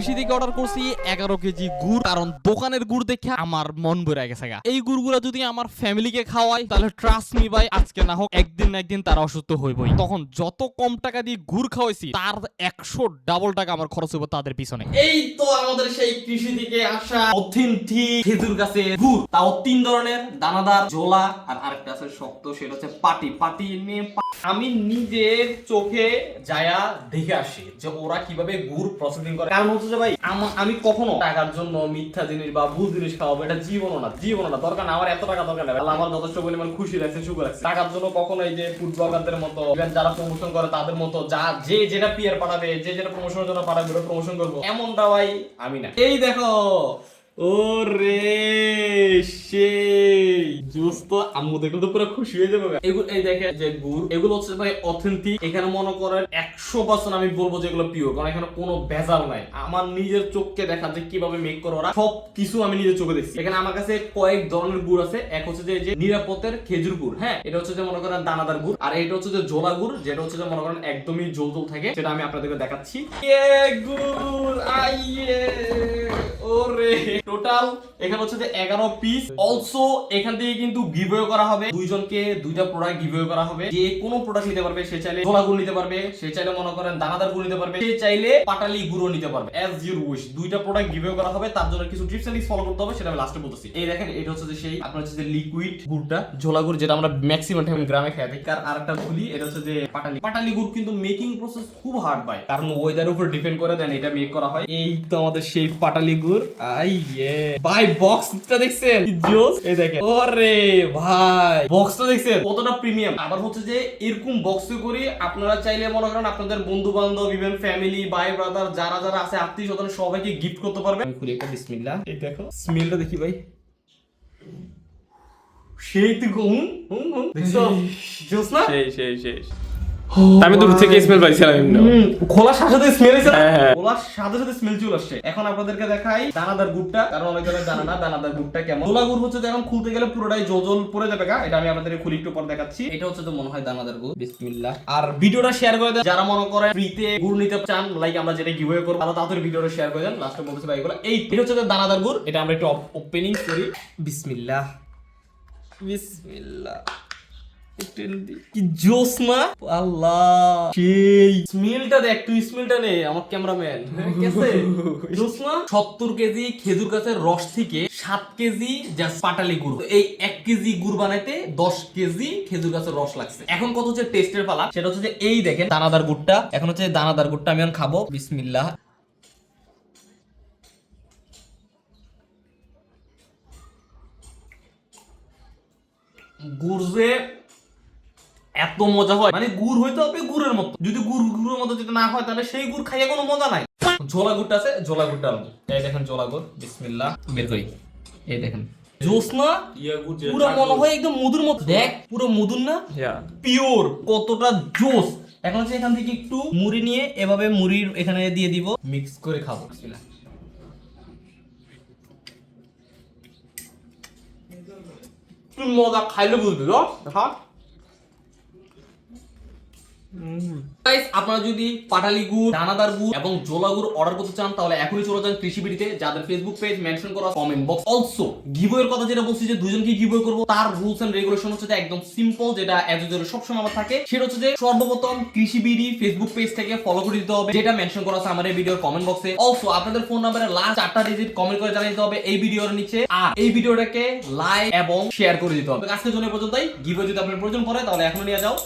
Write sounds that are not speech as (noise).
কৃষি থেকে অর্ডার করছি, এগারো কেজি গুড়, কারণ দোকানের গুড় দেখে আমার মন ভরে গেছে গা। এই গুড়গুলো যদি আমার ফ্যামিলিকে খাওয়াই তাহলে ট্রাস্ট মি ভাই, আজকে না হোক একদিন না একদিন তারা অসুস্থ হইবই। তখন যত কম টাকা দিয়ে গুড় খাওয়াইছি, তার একশো ডাবল টাকা আমার খরচ হইব তাদের পিছনে। এই তো আমাদের সেই কৃষি থেকে আসা অথেন্টিক খেজুর গাছে গুড়, তাও তিন ধরনের, দানাদার জোলা আর আরেকটা আছে শক্ত, সেটা হচ্ছে পাটি। পাটি নিয়ে আমি নিজের চোখে যায়া দেখে আসি যে ওরা কীভাবে গুড় প্রসেসিং করে। কারণ হচ্ছে ভাই, আমি কখনো টাকার জন্য মিথ্যা জিনিস বা ভুল জিনিস খাওয়াবো, এটা জীবনও না জীবনও না। দরকার না, আমার এত টাকা দরকার নেই আমার যথেষ্ট পরিমাণ খুশি রাখছে সুখ রাখছে টাকার জন্য কখনো এই যে ফুড ব্লগারদের মতো যারা প্রমোশন করে তাদের মতো, যা, যে যেটা পিয়ার পাঠাবে, যে যেটা প্রমোশনের জন্য পাঠাবে ওটা প্রমোশন করব। এমনটা ভাই আমি না। এই দেখো, ওরে সেই জুস তো আম্মু দেখলে তো পুরো খুশি হয়ে যাবে এগুলো এই দেখে যে গুড়, এগুলো হচ্ছে ভাই অথেন্টিক এখানে মনে করেন একশো পার্সেন্ট আমি বলব যে এগুলো পিওর কারণ এখানে কোনো ভেজাল নাই। আমার নিজের চোখকে দেখা যে কীভাবে মেক করে ওরা। সব কিছু আমি নিজের চোখে দেখছি। এখানে আমার কাছে কয়েক ধরনের গুড় আছে। এক হচ্ছে যে যে খেজুর গুড় হ্যাঁ? এটা হচ্ছে যে মনে করেন দানাদার গুড়। আর এটা হচ্ছে যে জোলা গুড়, যেটা হচ্ছে যে মনে করেন একদমই জল জল থাকে, সেটা আমি আপনাদেরকে দেখাচ্ছি। ওরে। টোটাল এখানে হচ্ছে যে এগারো পিস অলসো এখান থেকে কিন্তু গিভওয়ে করা হবে। দুইজনকে দুইটা প্রোডাক্ট গিভওয়ে করা হবে। যে কোনো প্রোডাক্ট নিতে পারবে, সে চাইলে ছোলা গুড় নিতে পারবে, সে চাইলে মনে করেন দানাদার গুড় নিতে পারবে, সে চাইলে পাটালি গুঁড়ো নিতে পারবে। অ্যাজ ইউর উইশ দুইটা প্রোডাক্ট গিভওয়ে করা হবে, তার জন্য কিছু টিপস এন্ড ফলো করতে হবে, সেটা আমি লাস্টে বলতেছি। এই দেখেন, এটা হচ্ছে যে সেই, আপনার হচ্ছে যে লিকুইড গুড়টা, ঝোলা গুড়, যেটা আমরা ম্যাক্সিমাম টাইম গ্রামে খেয়ে থাকি। আর আরেকটা খুলি এটা হচ্ছে যে পাটালি। পাটালি গুড় কিন্তু মেকিং প্রসেস খুব হার্ড ভাই। কারণ ওয়েদার উপর ডিপেন্ড করে দেন, এটা মেক করা হয়। এই তো আমাদের সেই পাটালি গুড়। আই ইয়ে ভাই বক্সটা দেখছেন? জোস? এই দেখেন। ওরে ভাই বক্সটা দেখছেন? কতটা প্রিমিয়াম আবার হচ্ছে যে এরকম বক্স করে আপনারা চাইলে মনে করেন আপনাদের বন্ধু বান্ধব ইভেন ফ্যামিলি ভাই ব্রাদার যারা যারা আছে আত্মীয় স্বজন সবাইকে গিফট করতে পারবে আমি খুলে একটা বিসমিল্লাহ। এই দেখো স্মেলটা দেখি ভাই। সেই তো হুম হুম হুম দেখছ? (laughs) জোস না সেই সেই সেই। আমি দূর থেকে স্মেল পাইছিলাম এমনি। খোলার সাথে সাথে স্মেল এসে হ্যাঁ, হ্যাঁ। খোলার সাথে সাথে স্মেল চলে আসছে। এখন আপনাদেরকে দেখাই দানাদার গুড়টা। কারণ অনেক জনের জানা না দানাদার গুড়টা কেমন? গোলা গুড় হচ্ছে এখন খুলতে গেলে পুরোটাই জল পড়ে যাবে গা। এটা আমি আপনাদের খুলি একটু পর দেখাচ্ছি। এটা হচ্ছে তো মনে হয় দানাদার গুড়। বিসমিল্লাহ। আর ভিডিওটা শেয়ার করে দেন। যারা মনে করে ফ্রিতে গুড় নিতে চান লাইক আমরা যেটা গিভওয়ে করব তারা তাড়াতাড়ি ভিডিওটা শেয়ার করে দেন। লাস্টে বলতেছি ভাই এগুলো এই এটা হচ্ছে দানাদার গুড়। এটা আমরা একটু ওপেনিং করি। বিসমিল্লাহ। বিসমিল্লাহ। কি জোস না? আল্লাহ সেই স্মেলটা দেখ তুই স্মেলটা নে আমার ক্যামেরাম্যান। (laughs) জোস না? সত্তর কেজি খেজুর গাছের রস থেকে সাত কেজি জাস্ট পাটালি গুড়। এই এক কেজি গুড় বানাইতে দশ কেজি খেজুর গাছের রস লাগছে। এখন কত হচ্ছে টেস্টের পালা? সেটা হচ্ছে যে এই দেখেন দানাদার গুড়টা। এখন হচ্ছে দানাদার গুড়টা আমি এখন খাব। বিসমিল্লাহ। গুড় যে এত মজা হয়। মানে গুড় হইতে হবে গুড়ের মতো। যদি গুড় গুড়ের মতো যদি না হয় তাহলে সেই গুড় খাইয়ে কোনো মজা নাই। ঝোলা গুড়টা আছে ঝোলা গুড়টা আনব। এই দেখেন ঝোলা গুড় বিসমিল্লাহ বের করি। এই দেখেন। জোস না পুরো মনে হয় একদম মধুর মতো। দেখ পুরো মধুর না? পিওর কতটা জোস। এখন হচ্ছে এখান থেকে একটু মুড়ি নিয়ে এভাবে মুড়ির এখানে দিয়ে দিব। মিক্স করে খাব। বিসমিল্লাহ। মজা খাইলে বুঝবি তো হ্যাঁ আপনারা যদি পাটালি গুড়, দানাদার গুড় এবং জোলা গুড় অর্ডার করতে চান, তাহলে এখনই চলে যান কৃষি বিড়িতে যাদের ফেসবুক পেজ মেনশন করা কমেন্ট বক্স অলসো গিভওয়ের কথা যেটা বলছি যে দুজনকে গিভওয়ে করব, তার রুলস এন্ড রেগুলেশন হচ্ছে একদম সিম্পল যেটা এজ ইউজুয়াল সবসময় আমার থাকে। সেটা হচ্ছে যে সর্বপ্রথম কৃষি বিড়ি ফেসবুক পেজ থেকে ফলো করে দিতে হবে, যেটা মেনশন করা আছে এই ভিডিওর কমেন্ট বক্সে অলসো আপনাদের ফোন নাম্বারের লাস্ট চারটা ডিজিট কমেন্ট করে জানিয়ে দিতে হবে এই ভিডিওর নিচে। আর এই ভিডিওটাকে লাইক এবং শেয়ার করে দিতে হবে। আজকের জন্য পর্যন্তই। গিভওয়ে যদি আপনার প্রয়োজন পড়ে, তাহলে এখনও নিয়ে যাও।